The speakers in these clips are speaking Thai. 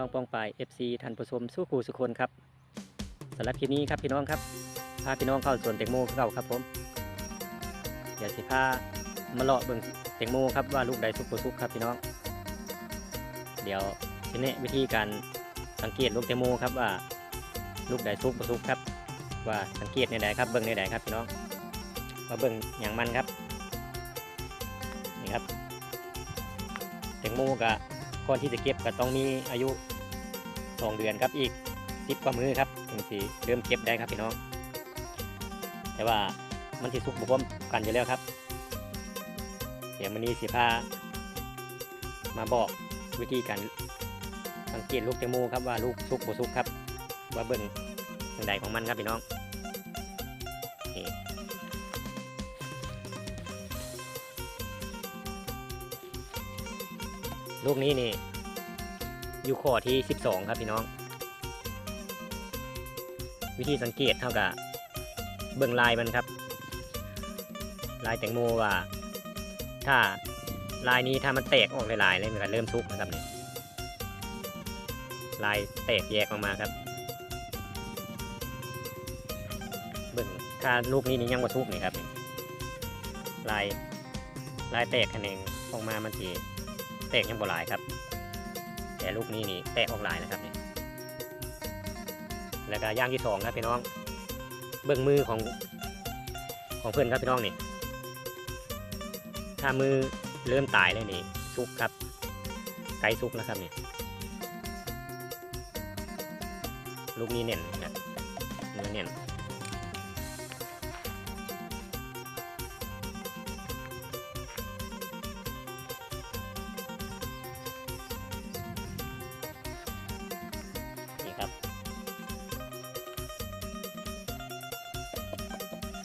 น้องปองปาย FC ท่านผู้ชมสู้คู่สุคนครับสำหรับคลิปนี้ครับพี่น้องครับพาพี่น้องเข้าสวนแตงโมเก่าครับผมเดี๋ยวสิพามาเลาะเบิ่งแตงโมครับว่าลูกใดสุกบ่สุกครับพี่น้อง เดี๋ยวทีนี้วิธีการสังเกตลูกแตงโมครับว่าลูกใดสุกบ่สุกครับ ว่าสังเกตในใดครับเบิ่งในใดครับพี่น้องมาเบิ่งอย่างมันครับนี่ครับแตงโมกะก่อนที่จะเก็บก็ต้องมีอายุ สองเดือนครับอีกสิบกว่ามือครับถึงสิเริ่มเก็บได้ครับพี่น้อง แต่ว่ามันสิสุกบ่พร้มกันอยู่แล้วครับ เดี๋ยวมันนี้สิพามาบอกวิธีการสังเกตลูกแตงโมครับว่าลูกสุกบ่สุกครับ ว่าเบิ่งทางใดของมันครับพี่น้องนี่ลูกนี้นี่ อยู่ข้อที่ 12 ครับพี่น้อง วิธีสังเกตเท่ากับเบิ่งลายมันครับ ลายแตงโมว่า ถ้าลายนี้ถ้ามันแตกออกหลายๆเลยมันก็เริ่มสุกนะครับเนี่ยลายแตกแยกออกมาครับเบิ่งถ้าลูกนี้นี่ยังว่าทุกนี่ครับลายลายแตกคะแนนออกมามันสีแตกยังบ่หลายครับ แต่ลูกนี้นี่แตกออกหลายนะครับนี่แล้วก็ย่างที่สองครับพี่น้อง เบิ่งมือของของเพื่อนครับพี่น้องนี่ ถ้ามือเริ่มตายเลยนี่ซุกครับไกลซุกแล้วครับนี่ลูกนี้เน่นนะเนื้อเน่น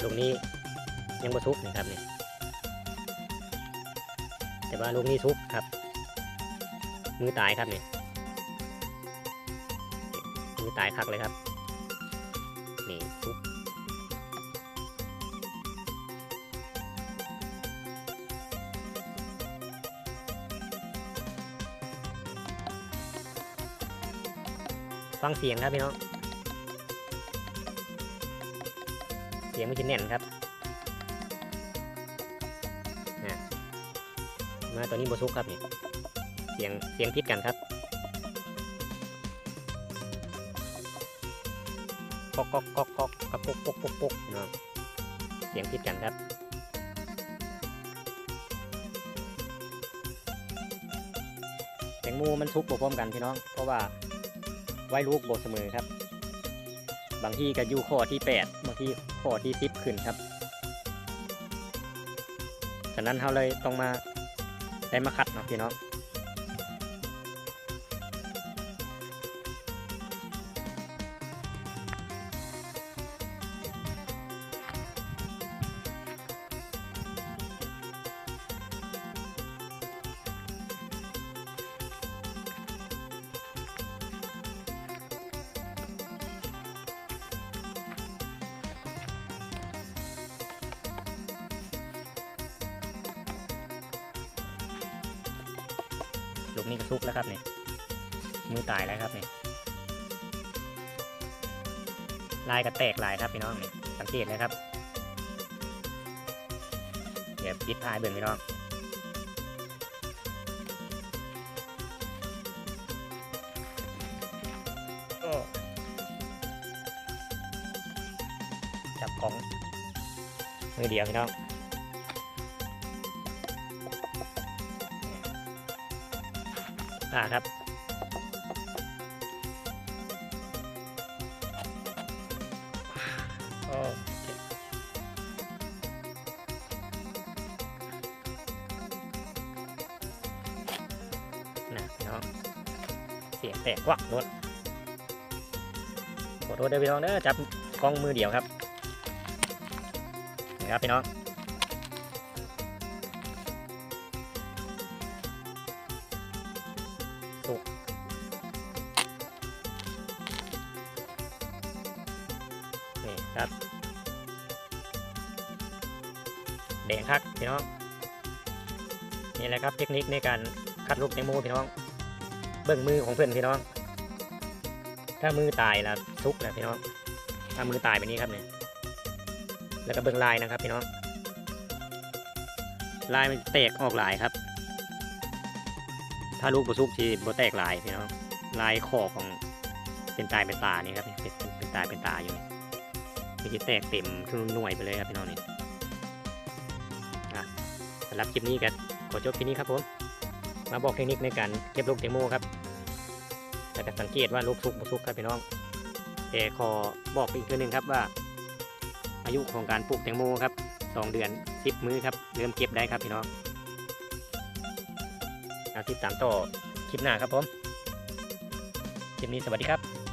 ลูกนี้ยังบ่ทุกนะครับเนี่ยแต่ว่าลูกนี้ทุกครับ มือตายครับเนี่ยมือตายคักเลยครับนี่ทุกฟังเสียงครับพี่น้อง สียงมันจะแน่นครับอะมาตัวนี้โบซุกครับนี่เสียงเสียงพิดกันครับก๊อกก๊อกก๊อกก๊อกกบปุ๊กปุกปุกปุกน้องเสียงพิดกันครับแตงโมมันทุกบพร้อมกันพี่น้อง เพราะว่าไว้ลูกบเสมอครับ บางที่ก็อยู่ข้อที่ 8 บางที่ข้อที่ 10 ขึ้นครับ ฉะนั้นเราเลยต้องมาได้มาคัดเนาะพี่น้อง ลูกนี้ก็ซุกแล้วครับเนี่ยมือตายแล้วครับเนี่ยลายก็แตกลายครับพี่น้องเนี่ยสังเกตเลยครับ เดี๋ยวปิดท้ายเบิ่งพี่น้องโอ้จับของมือเดียวพี่น้อง อ่าครับ โอเคนะพี่น้อง เสียงแตกกวักรถขอโทษด้วยพี่น้องเด้อจับกล้องมือเดียวครับนี่ครับพี่น้อง นี่ครับ แดงคักพี่น้อง นี่แหละครับเทคนิคในการคัดลูกแตงโมพี่น้อง เบิ่งมือของเพื่อนพี่น้อง ถ้ามือตายแล้วซุกแล้วพี่น้องถ้ามือตายแบบนี้ครับเนี่ยแล้วก็เบิ่งลายนะครับพี่น้องลายมันแตกออกหลายครับ ถ้าลูกบุซุกที่บ่แตกลายพี่น้องลายคอของเป็นตายเป็นตานี่ครับเป็นเป็นตายเป็นตาอยู่นี่ที่แตกเต็มทุกหน่วยไปเลยครับพี่น้องนี่สำหรับคลิปนี้ก็ขอจบที่นี้ครับผมมาบอกเทคนิคในการเก็บลูกแตงโมครับแล้วก็สังเกตว่าลูกซุกบุซุกครับพี่น้องแต่ขอบอกอีกตัวหนึ่งครับว่า อายุของการปลูกแตงโมครับสองเดือนสิบมื้อครับเริ่มเก็บได้ครับพี่น้อง ติดตามต่อคลิปหน้าครับผมคลิปนี้สวัสดีครับ